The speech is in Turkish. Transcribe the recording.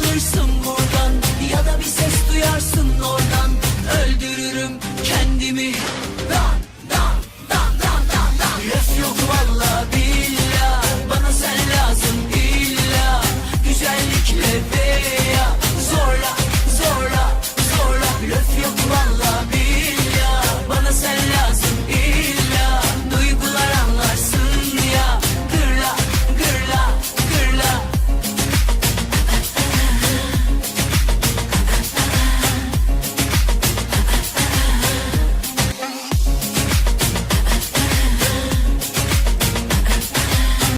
alırsın buradan Ya da bir ses duyarsın oradan. Öldürürüm kendimi. Dan dan dan dan dan dan Lef yok valla billah. Bana sen lazım illa. Güzellikle veya